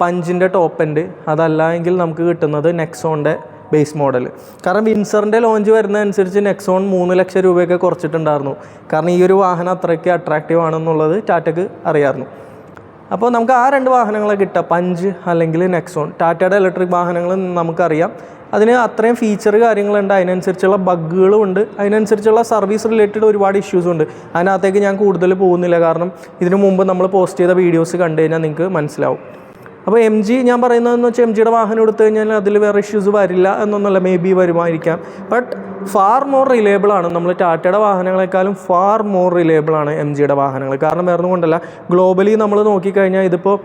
പഞ്ചിന്റെ ടോപ്പ് എൻഡ് അതല്ല എങ്കിൽ നമുക്ക് കിട്ടുന്നത് നെക്സോണിന്റെ ബേസ് മോഡൽ കാരണം വിൻസറിന്റെ ലോഞ്ച് വരുന്നതനുസരിച്ച് നെക്സോൺ മൂന്ന് ലക്ഷം രൂപയൊക്കെ കുറച്ചിട്ടുണ്ടായിരുന്നു. കാരണം ഈ ഒരു വാഹനം അത്രയ്ക്ക് അട്രാക്റ്റീവ് ആണെന്നുള്ളത് ടാറ്റക്ക് അറിയാമായിരുന്നു. അപ്പോൾ നമുക്ക് ആ രണ്ട് വാഹനങ്ങളെ കിട്ടുക പഞ്ച് അല്ലെങ്കിൽ നെക്സോൺ ടാറ്റയുടെ ഇലക്ട്രിക് വാഹനങ്ങൾ നമുക്കറിയാം. അതിന് അത്രയും ഫീച്ചർ കാര്യങ്ങളുണ്ട്. അതിനനുസരിച്ചുള്ള ബഗ്ഗുകളും ഉണ്ട്. അതിനനുസരിച്ചുള്ള സർവീസ് റിലേറ്റഡ് ഒരുപാട് ഇഷ്യൂസും ഉണ്ട്. അതിനകത്തേക്ക് ഞാൻ കൂടുതൽ പോകുന്നില്ല. കാരണം ഇതിനു മുമ്പ് നമ്മൾ പോസ്റ്റ് ചെയ്ത വീഡിയോസ് കണ്ടു കഴിഞ്ഞാൽ നിങ്ങൾക്ക് മനസ്സിലാവും. അപ്പോൾ എം ജി ഞാൻ പറയുന്നതെന്ന് വെച്ചാൽ എം ജിയുടെ വാഹനം എടുത്തു കഴിഞ്ഞാൽ അതിൽ വേറെ ഇഷ്യൂസ് വരില്ല എന്നൊന്നുമല്ല. മേ ബി വരുമായിരിക്കാം. ബട്ട് ഫാർ മോർ റിലേബിൾ ആണ്. നമ്മൾ ടാറ്റയുടെ വാഹനങ്ങളെക്കാളും ഫാർ മോർ റിലേബിൾ ആണ് എം ജിയുടെ വാഹനങ്ങൾ. കാരണം വേറെ കൊണ്ടല്ല. ഗ്ലോബലി നമ്മൾ നോക്കിക്കഴിഞ്ഞാൽ ഇതിപ്പോൾ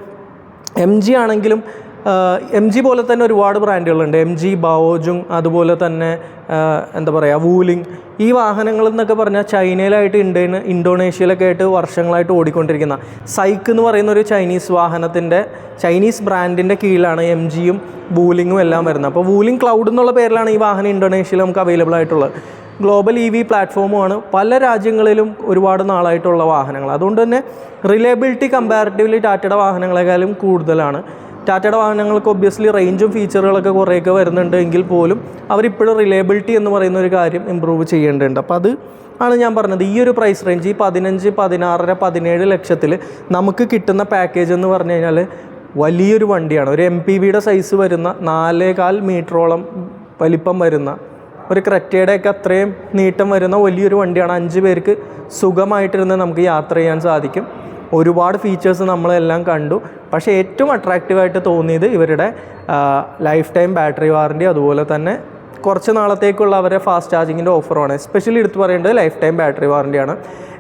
എം ജി ആണെങ്കിലും എം ജി പോലെ തന്നെ ഒരുപാട് ബ്രാൻഡുകളുണ്ട്. എം ജി ബാവോജുങ് അതുപോലെ തന്നെ എന്താ പറയുക വൂലിംഗ് ഈ വാഹനങ്ങൾ എന്നൊക്കെ പറഞ്ഞാൽ ചൈനയിലായിട്ട് ഇൻഡോ ഇന്തോനേഷ്യയിലൊക്കെ ആയിട്ട് വർഷങ്ങളായിട്ട് ഓടിക്കൊണ്ടിരിക്കുന്ന. സൈക്ക് എന്ന് പറയുന്ന ഒരു ചൈനീസ് വാഹനത്തിന്റെ ചൈനീസ് ബ്രാൻഡിന്റെ കീഴിലാണ് എം ജിയും വൂലിങ്ങും എല്ലാം വരുന്നത്. അപ്പോൾ വൂലിംഗ് ക്ലൗഡ് എന്നുള്ള പേരിലാണ് ഈ വാഹനം ഇന്തോനേഷ്യയിൽ നമുക്ക് അവൈലബിൾ ആയിട്ടുള്ളത്. ഗ്ലോബൽ ഇ വി പ്ലാറ്റ്ഫോമുമാണ് പല രാജ്യങ്ങളിലും ഒരുപാട് നാളായിട്ടുള്ള വാഹനങ്ങൾ. അതുകൊണ്ട് തന്നെ റിലയബിലിറ്റി കമ്പാരിറ്റീവ്ലി ടാറ്റയുടെ വാഹനങ്ങളെക്കാളും കൂടുതലാണ്. ടാറ്റയുടെ വാഹനങ്ങൾക്ക് ഒബ്വിയസ്ലി റേഞ്ചും ഫീച്ചറുകളൊക്കെ കുറേയൊക്കെ വരുന്നുണ്ട് എങ്കിൽ പോലും അവരിപ്പോഴും റിലയബിലിറ്റി എന്ന് പറയുന്ന ഒരു കാര്യം ഇമ്പ്രൂവ് ചെയ്യേണ്ടതുണ്ട്. അപ്പോൾ അത് ആണ് ഞാൻ പറഞ്ഞത്. ഈ ഒരു പ്രൈസ് റേഞ്ച് ഈ പതിനഞ്ച് പതിനാറര പതിനേഴ് ലക്ഷത്തിൽ നമുക്ക് കിട്ടുന്ന പാക്കേജ് എന്ന് പറഞ്ഞു കഴിഞ്ഞാൽ വലിയൊരു വണ്ടിയാണ്. ഒരു എം പി വിയുടെ സൈസ് വരുന്ന നാലേകാൽ മീറ്ററോളം വലിപ്പം വരുന്ന ഒരു ക്രെറ്റയുടെയൊക്കെ അത്രയും നീട്ടം വരുന്ന വലിയൊരു വണ്ടിയാണ്. അഞ്ച് പേർക്ക് സുഖമായിട്ടിരുന്ന് നമുക്ക് യാത്ര ചെയ്യാൻ സാധിക്കും. ഒരുപാട് ഫീച്ചേഴ്സ് നമ്മളെല്ലാം കണ്ടു. പക്ഷേ ഏറ്റവും അട്രാക്റ്റീവായിട്ട് തോന്നിയത് ഇവരുടെ ലൈഫ് ടൈം ബാറ്ററി വാറന്റി അതുപോലെ തന്നെ കുറച്ച് നാളത്തേക്കുള്ള അവരെ ഫാസ്റ്റ് ചാർജിങ്ങിന്റെ ഓഫറാണ് എസ്പെഷ്യലി എടുത്തു പറയേണ്ടത് ലൈഫ് ടൈം ബാറ്ററി വാറന്റിയാണ്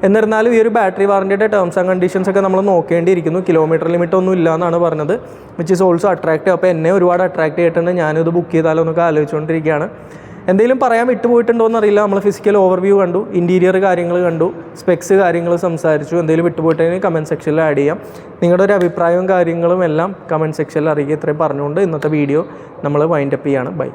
എന്നിരുന്നാലും ഈ ഒരു ബാറ്ററി വാറന്റിയുടെ ടേംസ് ആൻഡ് കണ്ടീഷൻസ് ഒക്കെ നമ്മൾ നോക്കേണ്ടിയിരിക്കുന്നു. കിലോമീറ്റർ ലിമിറ്റ് ഒന്നും ഇല്ല എന്നാണ് പറഞ്ഞത് വിച്ച് ഈസ് ഓൾസോ അട്രാക്റ്റീവ് അപ്പോൾ എന്നെ ഒരുപാട് അട്രാക്റ്റ് ചെയ്തിട്ടുണ്ട്. ഞാനിത് ബുക്ക് ചെയ്താലോ എന്നൊക്കെ ആലോചിച്ചുകൊണ്ടിരിക്കുകയാണ്. എന്തെങ്കിലും പറയാൻ വിട്ടുപോയിട്ടുണ്ടോ എന്നറിയില്ല നമ്മൾ ഫിസിക്കൽ ഓവർവ്യൂ കണ്ടു ഇന്റീരിയർ കാര്യങ്ങൾ കണ്ടു സ്പെക്സ് കാര്യങ്ങൾ സംസാരിച്ചു എന്തെങ്കിലും വിട്ടുപോയിട്ടുണ്ടെങ്കിൽ കമന്റ് സെക്ഷനിൽ ആഡ് ചെയ്യാം. നിങ്ങളുടെ ഒരു അഭിപ്രായവും കാര്യങ്ങളും എല്ലാം കമന്റ് സെക്ഷനിൽ അറിയിക്കുക. ഇത്രയും പറഞ്ഞുകൊണ്ട് ഇന്നത്തെ വീഡിയോ നമ്മൾ വൈൻഡപ്പ് ചെയ്യാണ്. ബൈ